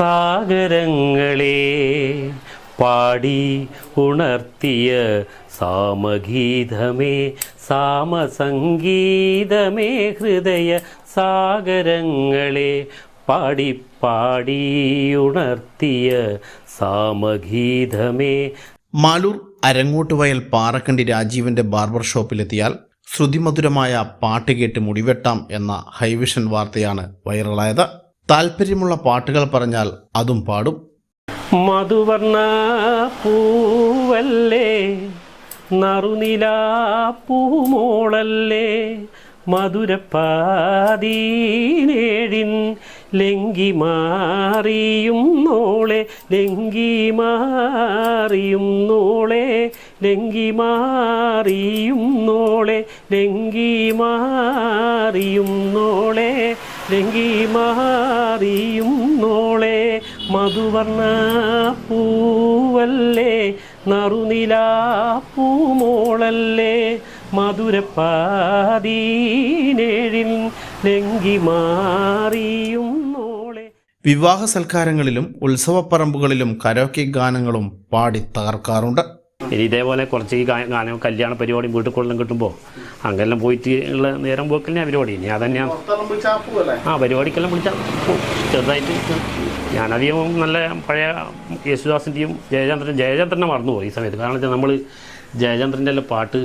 സാഗരങ്ങളെ പാടി ഉണർത്തിയ സാമഗീതമേ സാമസംഗീതമേ ഹൃദയ സാഗരങ്ങളെ പാടി പാടി ഉണർത്തിയ സാമഗീതമേ. മാലൂർ അരങ്ങോട്ടുവയൽ പാറക്കണ്ടി രാജീവിന്റെ ബാർബർ ഷോപ്പിലെത്തിയാൽ ശ്രുതിമധുരമായ പാട്ട് കേട്ട് മുടിവെട്ടാം എന്ന ഹൈവിഷൻ വാർത്തയാണ് വൈറലായത്. താല്പര്യമുള്ള പാട്ടുകൾ പറഞ്ഞാൽ അതും പാടും. മധുവർണ പൂവല്ലേ നറുനില പൂമോളല്ലേ മധുരപ്പാതീനേഴിൻ ലങ്കി മാറിയും നോളെ ലങ്കി മാറിയും നോളെ ലങ്കി മാറിയും നോളെ ലങ്കി മാറിയും നോളെ. ലങ്കി മാറിയും നോളെ മധുവർണ പൂവല്ലേ നറുനില പൂമോളല്ലേ മധുരപ്പാതീനേഴിൽ ലങ്കി മാറിയും വിവാഹ സൽക്കാരങ്ങളിലും ഉത്സവപ്പറമ്പുകളിലും കരോക്കെ ഗാനങ്ങളും പാടി തകർക്കാറുണ്ട്. ഇനി ഇതേപോലെ കുറച്ച് ഈ ഗാനം കല്യാണ പരിപാടി വീട്ടിൽ കൊള്ളം കിട്ടുമ്പോൾ അങ്ങനെല്ലാം പോയിട്ട് ഉള്ള നേരം പോക്കലിനെ പരിപാടി ഇനി അതന്നെയാണ് ആ പരിപാടിക്കെല്ലാം വിളിച്ചാൽ. ചെറുതായിട്ട് ഞാനധികം നല്ല പഴയ യേശുദാസിന്റെയും ജയചന്ദ്രൻ ജയചന്ദ്രനെ മറന്നുപോയി ഈ സമയത്ത് കാരണം വെച്ചാൽ നമ്മൾ ജയചന്ദ്രന്റെ എല്ലാം പാട്ട്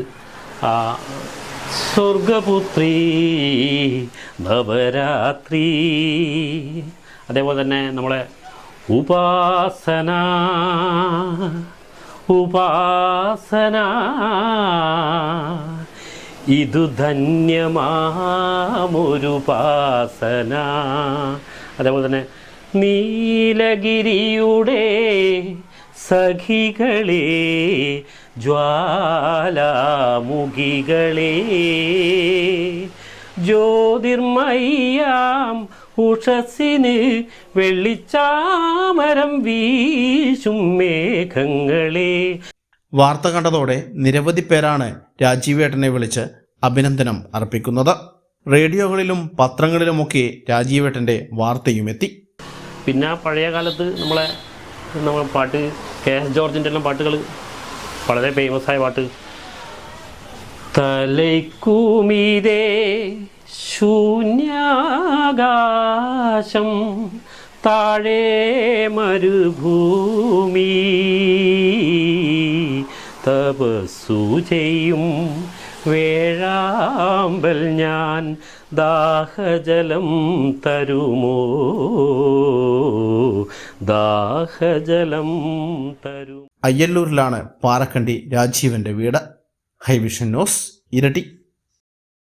സ്വർഗപുത്രി നവരാത്രി അതേപോലെ തന്നെ നമ്മളെ ഉപാസന ഉപാസന. ഇതു ധന്യമാമൊരുപാസന അതേപോലെ തന്നെ നീലഗിരിയുടെ സഖികളെ ജ്വാലാമുഖികളെ. ജ്യോതിർമയ്യാം ഉഷസിന് വെള്ളിച്ചാമരം വീശും മേഘങ്ങളെ വാർത്ത കണ്ടതോടെ നിരവധി പേരാണ് രാജീവേട്ടനെ വിളിച്ച് അഭിനന്ദനം അർപ്പിക്കുന്നത്. റേഡിയോകളിലും പത്രങ്ങളിലുമൊക്കെ രാജീവേട്ടന്റെ വാർത്തയും എത്തി. പിന്നെ പഴയ കാലത്ത് നമ്മളെ നമ്മളെ പാട്ട് കെ എസ് ജോർജിന്റെ എല്ലാം പാട്ടുകൾ വളരെ ഫേമസ് ആയ പാട്ട്. തലൈക്കൂമീതേ ശൂന്യാകാശം താഴെ മരുഭൂമി. തപസ്സു ചെയ്യും വേഴാമ്പൽ ഞാൻ. ദാഹജലം തരുമോ? ദാഹജലം തരും അയ്യല്ലൂരിലാണ് പാറക്കണ്ടി രാജീവന്റെ വീട്. ഹൈവിഷൻ ന്യൂസ് ഇരട്ടി.